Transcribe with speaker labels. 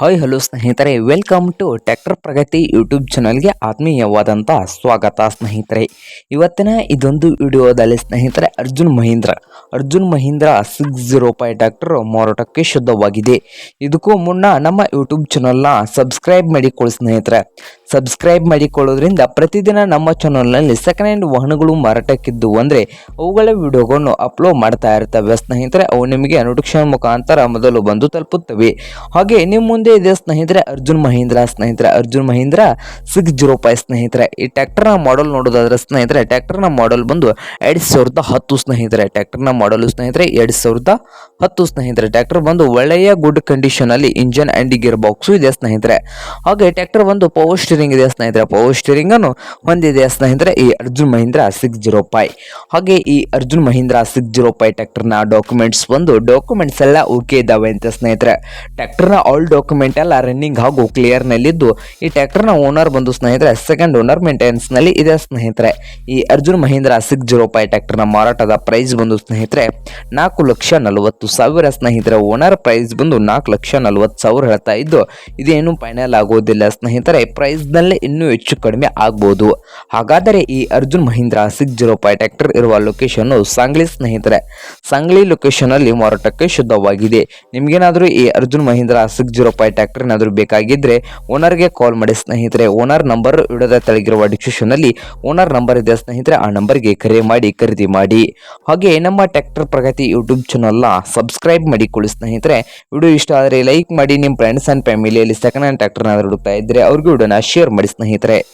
Speaker 1: Hi hello ಸ್ನೇಹಿತರೆ. Welcome to tractor Pragati YouTube ಚಾನಲ್ಗೆ ಆತ್ಮೀಯವಾದಂಥ ಸ್ವಾಗತ, ಸ್ನೇಹಿತರೆ. ಇವತ್ತಿನ ಇದೊಂದು ವಿಡಿಯೋದಲ್ಲಿ ಸ್ನೇಹಿತರೆ Arjun Mahindra. Arjun Mahindra six zero five tractor ಮಾರಾಟಕ್ಕೆ ಶುದ್ಧವಾಗಿದೆ. ಇದಕ್ಕೂ ಮುನ್ನ ನಮ್ಮ ಯೂಟ್ಯೂಬ್ ಚಾನಲ್ನ ಸಬ್ಸ್ಕ್ರೈಬ್ ಮಾಡಿಕೊಳ್ಳಿ, ಸ್ನೇಹಿತರೆ. ಸಬ್ಸ್ಕ್ರೈಬ್ ಮಾಡಿಕೊಳ್ಳೋದ್ರಿಂದ ಪ್ರತಿದಿನ ನಮ್ಮ ಚಾನಲ್ನಲ್ಲಿ ಸೆಕೆಂಡ್ ಹ್ಯಾಂಡ್ ವಾಹನಗಳು ಮಾರಾಟಕ್ಕಿದ್ದು ಅಂದರೆ ಅವುಗಳ ವಿಡಿಯೋಗಳನ್ನು ಅಪ್ಲೋಡ್ ಮಾಡ್ತಾ ಇರ್ತವೆ, ಸ್ನೇಹಿತರೆ. ಅವು ನಿಮಗೆ ನೋಟಿಫಿಕೇಶನ್ ಮುಖಾಂತರ ಮೊದಲು ಬಂದು ತಲುಪುತ್ತವೆ. ಹಾಗೆ, ನಿಮ್ಮ ಮುಂದೆ ಇದೆ ಸ್ನೇಹಿತರೆ, ಅರ್ಜುನ್ ಮಹೀಂದ್ರ. ಸ್ನೇಹಿತರೆ, Arjun Mahindra six zero five ಸ್ನೇಹಿತರೆ. ಈ ಟ್ಯಾಕ್ಟರ್ನ ಮಾಡಲ್ ನೋಡೋದಾದ್ರೆ ಸ್ನೇಹಿತರೆ ಟ್ರ್ಯಾಕ್ಟರ್ನ ಮಾಡಲ್ ಬಂದು ಎರಡು ಸಾವಿರದ ಹತ್ತು ಸ್ನೇಹಿತರೆ. ಟ್ಯಾಕ್ಟರ್ನ ಮಾಡಲು ಸ್ನೇಹಿತರೆ, ಎರಡು ಸಾವಿರದ ಹತ್ತು ಸ್ನೇಹಿತರೆ. ಟ್ಯಾಕ್ಟರ್ ಬಂದು ಒಳ್ಳೆಯ ಗುಡ್ ಕಂಡೀಷನ್ ಅಲ್ಲಿ ಇಂಜನ್ ಅಂಡ್ ಗೇರ್ ಬಾಕ್ಸು ಇದೆ ಸ್ನೇಹಿತರೆ. ಹಾಗೆ ಟ್ಯಾಕ್ಟರ್ ಒಂದು ಪವರ್ ಸ್ಟೀರಿಂಗ್ ಇದೆ ಸ್ನೇಹಿತರೆ. ಪವರ್ ಸ್ಟೀರಿಂಗ್ ಅನ್ನು ಹೊಂದಿದೆ ಸ್ನೇಹಿತರೆ ಈ Arjun Mahindra six zero five ಹಾಗೆ ಈ Arjun Mahindra six zero five ಟ್ಯಾಕ್ಟರ್ನ documents ಬಂದು ಡಾಕ್ಯುಮೆಂಟ್ಸ್ ಎಲ್ಲ ಓಕೆ ಇದ್ದಾವೆ ಅಂತ ಸ್ನೇಹಿತರೆ. ಟ್ಯಾಕ್ಟರ್ನ ಆಲ್ ಡಾಕ್ಯುಮೆಂಟ್ ಎಲ್ಲ ರನ್ನಿಂಗ್ ಹಾಗೂ ಕ್ಲಿಯರ್ ನಲ್ಲಿದ್ದು, ಈ ಟ್ರ್ಯಾಕ್ಟರ್ನ ಓನರ್ ಬಂದು ಸ್ನೇಹಿತರೆ ಸೆಕೆಂಡ್ ಓನರ್ ಮೇಂಟೆನೆನ್ಸ್ನಲ್ಲಿ ಇದೆ ಸ್ನೇಹಿತರೆ. ಈ ಅರ್ಜುನ್ ಮಹೀಂದ್ರ ಸಿಕ್ಸ್ ಜೀರೋ ಫೈವ್ನ ಮಾರಾಟದ ಪ್ರೈಸ್ ಬಂದು ಸ್ನೇಹಿತರೆ, ನಾಲ್ಕು ಲಕ್ಷ ನಲವತ್ತು ಸಾವಿರ ಸ್ನೇಹಿತರೆ. ಓನರ್ ಪ್ರೈಸ್ ಬಂದು ನಾಲ್ಕು ಲಕ್ಷ ನಲವತ್ತು ಸಾವಿರ ಹೇಳ್ತಾ ಇದ್ದು, ಇದೇನು ಫೈನಲ್ ಆಗೋದಿಲ್ಲ ಸ್ನೇಹಿತರೆ. ಪ್ರೈಸ್ನಲ್ಲಿ ಇನ್ನೂ ಹೆಚ್ಚು ಕಡಿಮೆ ಆಗ್ಬೋದು. ಹಾಗಾದರೆ ಈ Arjun Mahindra six zero five tractor ಇರುವ ಲೊಕೇಶನ್ ಸಾಂಗ್ಲಿ ಸ್ನೇಹಿತರೆ. ಸಾಂಗ್ಲಿ ಲೊಕೇಶನ್ ಅಲ್ಲಿ ಮಾರಾಟಕ್ಕೆ ಶುದ್ಧವಾಗಿದೆ. ನಿಮ್ಗೇನಾದ್ರೂ ಈ Arjun Mahindra six zero five tractor ಏನಾದರೂ ಬೇಕಾಗಿದ್ದರೆ ಓನರ್ಗೆ ಕಾಲ್ ಮಾಡಿ ಸ್ನೇಹಿತರೆ ಓನರ್ ನಂಬರ್ ಇಡದ ತೆಳಗಿರುವ ಡಿಸ್ಕ್ರಿಪ್ಷನ್ ಅಲ್ಲಿ ಓನರ್ ನಂಬರ್ ಇದೆ ಸ್ನೇಹಿತರೆ, ಆ ನಂಬರ್ಗೆ ಕರೆ ಮಾಡಿ, ಖರೀದಿ ಮಾಡಿ. ಹಾಗೆ ನಮ್ಮ ಟ್ಯಾಕ್ಟರ್ ಪ್ರಗತಿ ಯೂಟ್ಯೂಬ್ ಚಾನಲ್ನ ಸಬ್ಸ್ಕ್ರೈಬ್ ಮಾಡಿ ಮಾಡಿಕೊಳ್ಳಿ ಸ್ನೇಹಿತರೆ. ವಿಡಿಯೋ ಇಷ್ಟ ಆದರೆ ಲೈಕ್ ಮಾಡಿ ನಿಮ್ಮ ಫ್ರೆಂಡ್ಸ್ ಆ್ಯಂಡ್ ಫ್ಯಾಮಿಲಿಯಲ್ಲಿ ಸೆಕೆಂಡ್ ಹ್ಯಾಂಡ್ ಟ್ಯಾಕ್ಟರ್ನಾದರೂ ಹುಡುಕ್ತಾ ಇದ್ದರೆ ಅವ್ರಿಗೂ ವಿಡಿಯೋನ ಶೇರ್ ಮಾಡಿ ಸ್ನೇಹಿತರೆ.